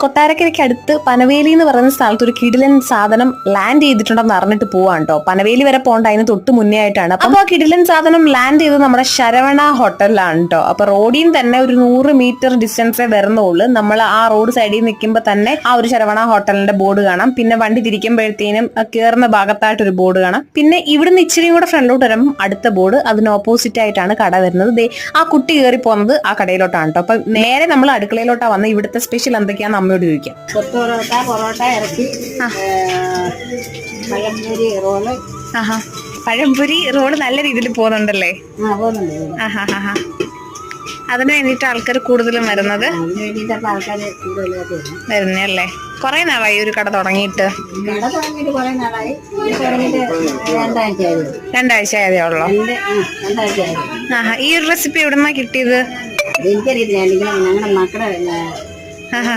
കൊട്ടാരക്കരയ്ക്ക് അടുത്ത് പനവേലി എന്ന് പറയുന്ന സ്ഥലത്ത് ഒരു കിടിലൻ സാധനം ലാൻഡ് ചെയ്തിട്ടുണ്ടെന്ന് അറിഞ്ഞിട്ട് പോവാണ് കേട്ടോ പനവേലി വരെ പോകണ്ട അതിന് തൊട്ട് മുന്നേ ആയിട്ടാണ്. അപ്പൊ ആ കിടിലൻ സാധനം ലാൻഡ് ചെയ്തത് നമ്മുടെ ശരവണ ഹോട്ടലിലാണ് കേട്ടോ അപ്പൊ റോഡിൽ തന്നെ ഒരു നൂറ് മീറ്റർ ഡിസ്റ്റൻസേ വരുന്നുള്ളൂ നമ്മൾ ആ റോഡ് സൈഡിൽ നിൽക്കുമ്പോൾ തന്നെ ആ ഒരു ശരവണ ഹോട്ടലിന്റെ ബോർഡ് കാണാം. പിന്നെ വണ്ടി തിരിക്കുമ്പോഴത്തേനും കയറുന്ന ഭാഗത്തായിട്ട് ഒരു ബോർഡ് കാണാം. പിന്നെ ഇവിടുന്ന് ഇച്ചിരിയും കൂടെ ഫ്രണ്ടിലോട്ട് വരുമ്പോൾ അടുത്ത ബോർഡ് അതിന് ഓപ്പോസിറ്റ് ആയിട്ടാണ് കട വരുന്നത്. ആ കുട്ടി കയറി പോകുന്നത് ആ കടയിലോട്ടാണ് കേട്ടോ അപ്പൊ നേരെ നമ്മൾ അടുക്കളയിലോട്ടാണ് വന്ന് ഇവിടുത്തെ സ്പെഷ്യൽ എന്തൊക്കെയാന്ന് അമ്മയോട് ചോദിക്കാം. പൊറോട്ട പൊറോട്ട ഇറച്ചി പഴംപൊരി റോൾ. ആഹാ. പഴംപൊരി റോൾ നല്ല രീതിയിൽ പോകുന്നുണ്ടല്ലേ? അതിന് വേണ്ടിയിട്ട് ആൾക്കാർ കൂടുതലും വരുന്നത്? വരുന്നല്ലേ കുറെ നാളായി ഒരു കട തുടങ്ങിയിട്ട്. രണ്ടാഴ്ച ആയതേ ഉള്ളൂ? ആഹാ. ഈ ഒരു റെസിപ്പി എവിടുന്നാ കിട്ടിയത്? എനിക്കറിയില്ല ഞങ്ങളുടെ മക്കളുടെ 哈 哈